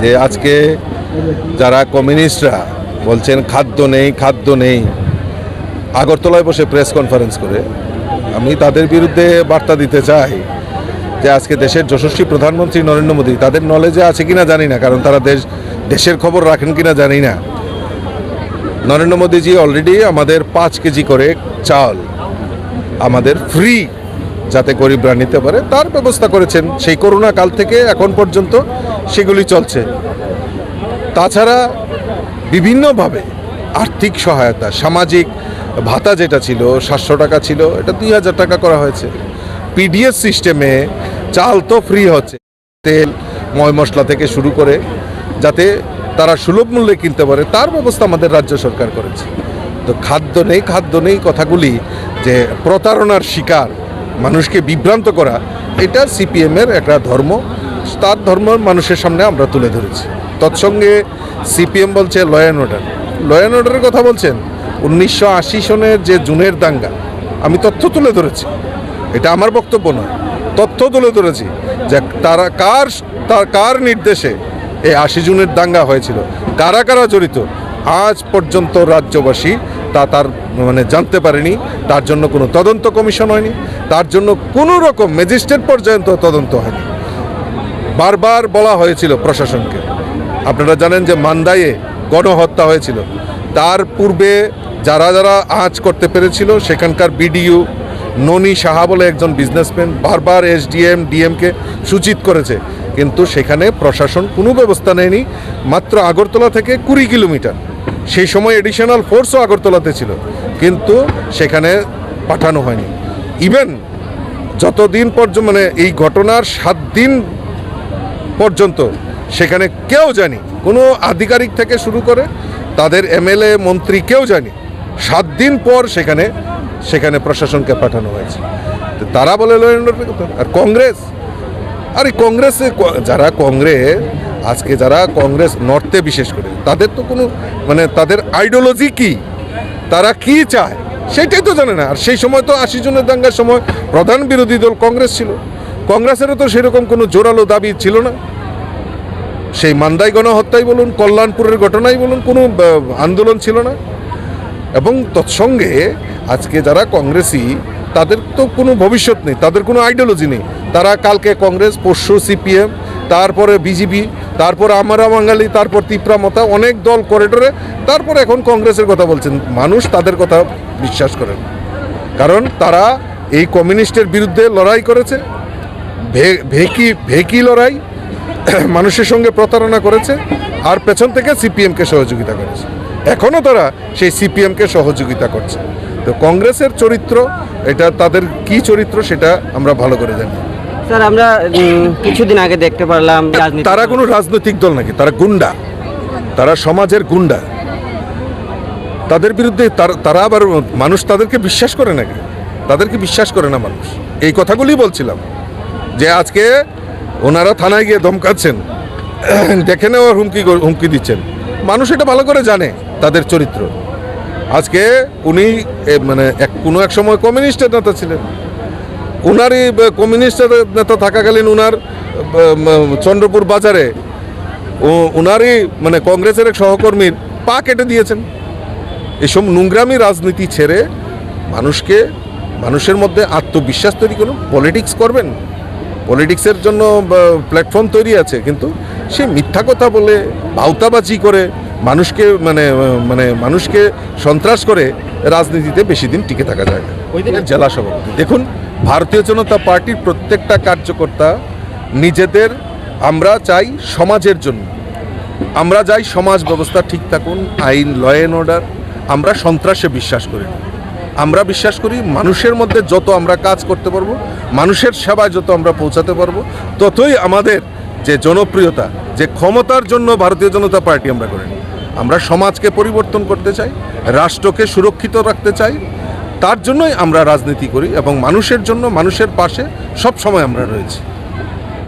যে আজকে যারা কমিউনিস্টরা বলছেন খাদ্য নেই খাদ্য নেই, আগরতলায় বসে প্রেস কনফারেন্স করে, আমি তাদের বিরুদ্ধে বার্তা দিতে চাই যে আজকে দেশের যশস্বী প্রধানমন্ত্রী নরেন্দ্র মোদী, তাদের নলেজে আছে কিনা জানি না, কারণ তারা দেশ, দেশের খবর রাখেন কিনা জানি না। নরেন্দ্র মোদীজি অলরেডি আমাদের পাঁচ কেজি করে চাল আমাদের ফ্রি যাতে গরিবরা নিতে পারে, তার ব্যবস্থা করেছেন। সেই করোনা কাল থেকে এখন পর্যন্ত সেগুলি চলছে। তাছাড়া বিভিন্নভাবে আর্থিক সহায়তা, সামাজিক ভাতা যেটা ছিল, সাতশো টাকা ছিল, এটা দুই হাজার টাকা করা হয়েছে। পিডিএস সিস্টেমে চাল তো ফ্রি হচ্ছে। তেল, ময় মশলা থেকে শুরু করে যাতে তারা সুলভ মূল্যে কিনতে পারে, তার ব্যবস্থা আমাদের রাজ্য সরকার করেছে। তো খাদ্য নেই খাদ্য নেই কথাগুলি যে প্রতারণার শিকার, মানুষকে বিভ্রান্ত করা, এটা সিপিএমের একটা ধর্ম। তার ধর্ম মানুষের সামনে আমরা তুলে ধরেছি। তৎসঙ্গে সিপিএম বলছে law and order law and অর্ডারের কথা বলছেন, উনিশশো আশি সনের যে জুনের দাঙ্গা, আমি তথ্য তুলে ধরেছি। এটা আমার বক্তব্য নয়, তথ্য তুলে ধরেছি যে তারা কার, তার কার নির্দেশে এই আশি জুনের দাঙ্গা হয়েছিল, কারা কারা জড়িত, আজ পর্যন্ত রাজ্যবাসী তা তার মানে জানতে পারেনি, তার জন্য কোনো তদন্ত কমিশন হয়নি, তার জন্য কোনো রকম ম্যাজিস্ট্রেট পর্যন্ত তদন্ত হয়নি। বারবার বলা হয়েছিল প্রশাসনকে। আপনারা জানেন যে মান্দায়ে গণহত্যা হয়েছিল। তার পূর্বে যারা যারা আজ করতে পেরেছিল, সেখানকার বিডিইউ ননী সাহা বলে একজন বিজনেসম্যান বারবার এসডিএম, ডিএমকে সূচিত করেছে। কিন্তু সেখানে প্রশাসন কোনো ব্যবস্থা নেয়নি, মাত্র আগরতলা থেকে কুড়ি কিলোমিটার। সেই সময় এডিশনাল ফোর্সও আগরতলাতে ছিল, কিন্তু সেখানে পাঠানো হয়নি। ইভেন যতদিন পর্যন্ত মানে এই ঘটনার সাত দিন পর্যন্ত সেখানে কেউ জানি, কোনো আধিকারিক থেকে শুরু করে তাদের এমএলএ, মন্ত্রী কেউ জানি, সাত দিন পর সেখানে সেখানে প্রশাসনকে পাঠানো হয়েছে। তারা বলে আর কংগ্রেস? আরে কংগ্রেসে যারা কংগ্রেস আজকে যারা কংগ্রেস নর্থে বিশেষ করে, তাদের তো কোনো মানে তাদের আইডিওলজি কি? তারা কি চায়? সেটাই তো জানে না। আর সেই সময় তো আশি জনের দাঙ্গার সময় প্রধান বিরোধী দল কংগ্রেস ছিল। কংগ্রেসেরও তো সেরকম কোনো জোরালো দাবি ছিল না। সেই মান্দাই গণহত্যাই বলুন, কল্যাণপুরের ঘটনাই বলুন, কোনো আন্দোলন ছিল না। এবং তৎসঙ্গে আজকে যারা কংগ্রেসি, তাদের তো কোনো ভবিষ্যৎ নেই, তাদের কোনো আইডিওলজি নেই। তারা কালকে কংগ্রেস, পরশু সিপিএম, তারপরে বিজেপি, তারপরে আমরা বাঙালি, তারপর তিপ্রা মতা, অনেক দল করিডোরে তারপর এখন কংগ্রেসের কথা বলছেন। মানুষ তাদের কথা বিশ্বাস করেন। কারণ তারা এই কমিউনিস্টের বিরুদ্ধে লড়াই করেছে। ভেকি ভেকি লড়াই মানুষের সঙ্গে প্রতারণা করেছে আর পেছন থেকে সিপিএমকে সহযোগিতা করেছে। এখনও তারা সেই সিপিএমকে সহযোগিতা করছে। তো কংগ্রেসের চরিত্র এটা তাদের কি চরিত্র সেটা আমরা ভালো করে জানি। স্যার আমরা কিছুদিন আগে দেখতে পারলাম তারা কোনো রাজনৈতিক দল নাকি? তারা গুন্ডা। তারা সমাজের গুন্ডা। তাদের বিরুদ্ধে তার- তারা আবার মানুষ তাদেরকে বিশ্বাস করে নাকি? তাদেরকে বিশ্বাস করে না মানুষ। এই কথাগুলি বলছিলাম। যে আজকে ওনারা থানায় গিয়ে ধমকাচ্ছেন। দেখে নেওয়ার হুমকি হুমকি দিচ্ছেন। মানুষ এটা ভালো করে জানে তাদের চরিত্র। আজকে উনি মানে এক কোনো এক সময় কমিউনিস্টের নেতা ছিলেন। উনারই কমিউনিস্টের নেতা থাকাকালীন উনার চন্দ্রপুর বাজারে উনারই মানে কংগ্রেসের এক সহকর্মীর পা কেটে দিয়েছেন। এসব নোংরামি রাজনীতি ছেড়ে মানুষকে, মানুষের মধ্যে আত্মবিশ্বাস তৈরি করুন পলিটিক্স করবেন। পলিটিক্সের জন্য প্ল্যাটফর্ম তৈরি আছে কিন্তু সে মিথ্যা কথা বলে ভাউতাবাজি করে মানুষকে মানে মানে মানুষকে সন্ত্রাস করে রাজনীতিতে বেশি দিন টিকে থাকা যায় না। জেলা সভাপতি। দেখুন ভারতীয় জনতা পার্টির প্রত্যেকটা কার্যকর্তা নিজেদের আমরা চাই সমাজের জন্য। আমরা চাই সমাজ ব্যবস্থা ঠিক থাকুন আইন ল অ্যান্ড অর্ডার আমরা সন্ত্রাসে বিশ্বাস করি না। আমরা বিশ্বাস করি মানুষের মধ্যে যত আমরা কাজ করতে পারব, মানুষের সেবায় যত আমরা পৌঁছাতে পারব, ততই আমাদের যে জনপ্রিয়তা, যে ক্ষমতার জন্য ভারতীয় জনতা পার্টি আমরা করি আমরা সমাজকে পরিবর্তন করতে চাই, রাষ্ট্রকে সুরক্ষিত রাখতে চাই, তার জন্যই আমরা রাজনীতি করি এবং মানুষের জন্য, মানুষের পাশে সব সময় আমরা রয়েছি।